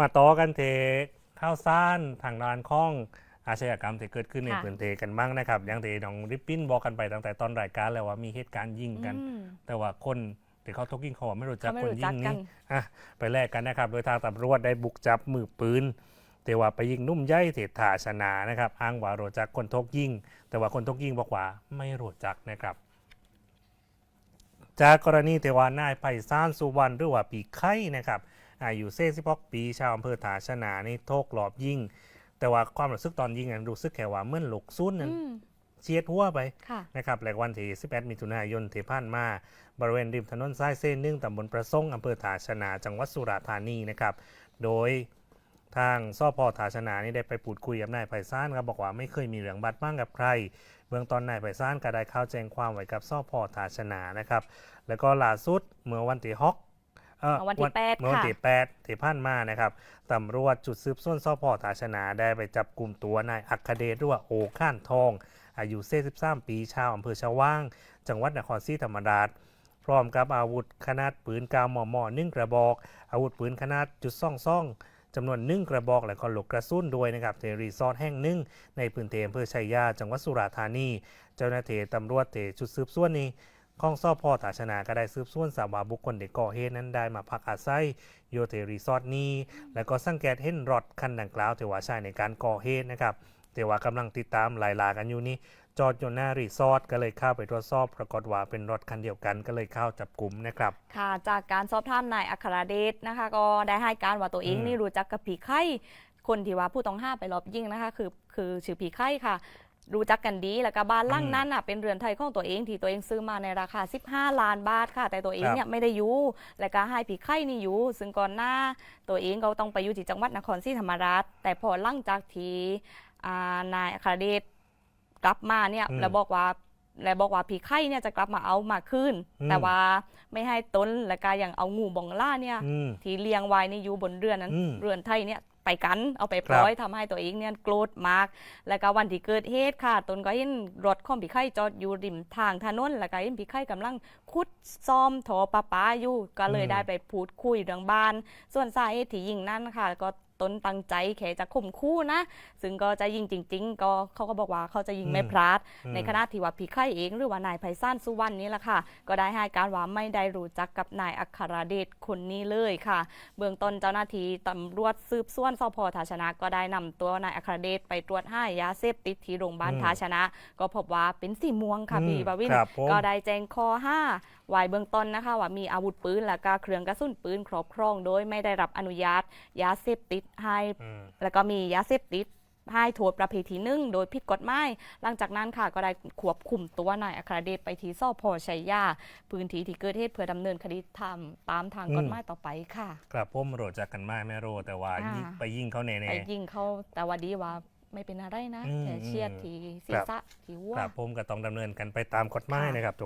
มาต่อกันเทข้าวซ่านทางด้านข้องอาชญากรรมที่เกิดขึ้นในค่ะ พื้นที่กันบ้างนะครับ อย่างที่น้องริปปิ้นบอกกันไปตั้งแต่ตอนรายการแล้วว่ามีเหตุการณ์ยิงกัน อืม แต่ว่าคนที่เขาทกยิงเขาว่าไม่รู้จักเขาไม่คนรู้ยิจักงกันี่น อะไปแลกกันนะครับ โดยทางตำรวจได้บุกจับมือปืน แต่ว่าไปยิงนุ่มใหญ่เทถาชนานะครับอ้างว่ารู้จักคนทกยิง แต่ว่าคนทกยิงบอกว่าไม่รู้จักนะครับ จากกรณีเทวานายไพศาลสุวรรณหรือว่าปีไข่นะครับ อายุเซ่สิบกปีชาวอำเภอถาชนานี่โทกหลอบยิงแต่ว่าความรู้สึกตอนยิงนั้นรู้สึกแค่ว่าเหมื่อนหลกซุนนั้นอืมเชียดหัวไปค่ะนะครับแหลกวันที่11มิถุนายนที่ผ่านมา บริเวณริมถนนสายเส้นหนึ่งตำบลประสงค์อำเภอถาชนา จังหวัดสุราษฎร์ธานีนะครับ โดยทางสพถาชนานี่ได้ไปพูดคุยกับนายไพศาลครับบอกว่าไม่เคยมีเรื่องบาดหมางกับใคร เบื้องต้นนายไพศาลก็ได้เข้าแจ้งความไว้กับสพถาชนานะครับ แล้วก็ล่าสุดเมื่อวันที่ฮอกเอ่อเมื่อ วันที่แปดเมื่อวันค่ะที่แปดที่ผ่านมานะครับตำรวจจุดสืบสวนสพถาชนาได้ไปจับกลุ่มตัวนายอัคเดชหรือว่าโอข้านทอง อายุ43ปีชาวอำเภอชะว่าง จังหวัดนครศรีธรรมราชพร้อมกับอาวุธขนาดปืนกาวมอมอหนึ่งกระบอก อาวุธปืนขนาดจุดซ่องซ่องจำนวนหนึ่งกระบอกและก็ลูกกระสุนด้วยนะครับเทรีสอร์ทแห่งหนึ่งในพื้นที่อำเภอชัยยา จังหวัดสุราษฎร์ธานี เจ้าหน้าที่ตำรวจเทชุดสืบสวนนี้ ข้องสอบพอถาชนาก็ได้สืบสวนสาวาบุคคลเด็กก่อเหตุนั้นได้มาพักอาศัยโยเทรีสอร์ทนี้ แล้วก็สังเกตเห็นรถคันดังกล่าวที่ว่าใช้ในการก่อเหตุนะครับแต่ว่ากำลังติดตามไล่ลากันอยู่นี่จอดอยู่หน้ารีสอร์ทก็เลยเข้าไปตรวจสอบปรากฏว่าเป็นรถคันเดียวกันก็เลยเข้าจับกลุ่มนะครับ ค่ะ จากการสอบถามนายอัครเดชนะคะ ก็ได้ให้การว่าตัวเองนี่รู้จักกับผีไข่คนที่ว่าผู้ต้องห้าไปลอบยิงนะคะ คือคือชื่อผีไข่ค่ะ รู้จักกันดีแล้วก็บ้านหล่างนั้นอะเป็นเรือนไทยของตัวเองที่ตัวเองซื้อมาในราคา 15 ล้านบาทค่ะ แต่ตัวเองเนี่ยไม่ได้อยู่แล้วก็ให้ผีไข่นี่อยู่ซึ่งก่อนหน้าตัวเองก็ต้องไปอยู่ที่จังหวัดนครศรีธรรมราช แต่พอหลังจากที่อ่านายอัครเดชกลับมาเนี่ยอืมแล้วบอกว่าแล้วบอกว่าผีไข่เนี่ยจะกลับมาเอามาคืนอืมแต่ว่าไม่ให้ต้นและก็ยังเอางูบองล่าเนี่ยอืมที่เลี้ยงไว้นี่อยู่บนเรือนนั้นอืมเรือนไทยเนี่ย ไปกันเอาไปปล่อยทำให้ตัวเองเนี่ยโกรธมาก แล้วก็วันที่เกิดเหตุค่ะตนก็เห็นรถของพี่ไข่จอดอยู่ริมทางถนนแล้วก็เห็นพี่ไข่กำลังขุดซ่อมถอประปาอยู่ ก็เลยอืมได้ไปพูดคุยเรื่องบ้าน ส่วนสาเหตุที่ยิงนั่นค่ะก็ ตนตั้งใจแค่จะข่มคู่นะ ซึ่งก็จะยิงจริง ๆ ก็เขาก็บอกว่าเขาจะยิงไม่พลาดอืมในขณะที่ว่าพี่ไข่เองหรือว่านายไพศาลสุวรรณนี่แหละค่ะ ก็ได้ให้การว่าไม่ได้รู้จักกับนายอัครเดชคนนี้เลยค่ะ เบื้องต้นเจ้าหน้าที่ตำรวจสืบสวนสพทาชนะ ก็ได้นำตัวนายอัครเดชไปตรวจให้ยาเสพติดที่โรงพยาบาลอืมทาชนะ ก็พบว่าเป็นสีม่วงค่ะอืมพี่บาวินครับผมก็ได้แจ้งข้อห้า ไว้เบื้องต้นนะคะว่ามีอาวุธปืนและก็เครื่องกระสุนปืนครอบครอง โดยไม่ได้รับอนุญาตยาเสพติดให้อืมแล้วก็มียาเสพติดให้โทษประเภทที่หนึ่งโดยผิดกฎหมายหลังจากนั้นค่ะก็ได้ควบคุมตัวนายอัครเดชไปที่สพชัยยาพื้นที่ที่เกิดเหตุเพื่อดำเนินคดีทำตามทางอืมกฎหมายต่อไปค่ะ ครับผมรู้จักกันมากไม่รู้แต่ว่าอ่ายิยิงไปยิงเขาแน่ไปยิงเขาแต่ว่าดีว่าไม่เป็นอะไรนะอืมแค่เชียดที่ศีรษะที่หัวๆครับผมก็ต้องดำเนินกันไปตามกฎหมายค่ะนะครับ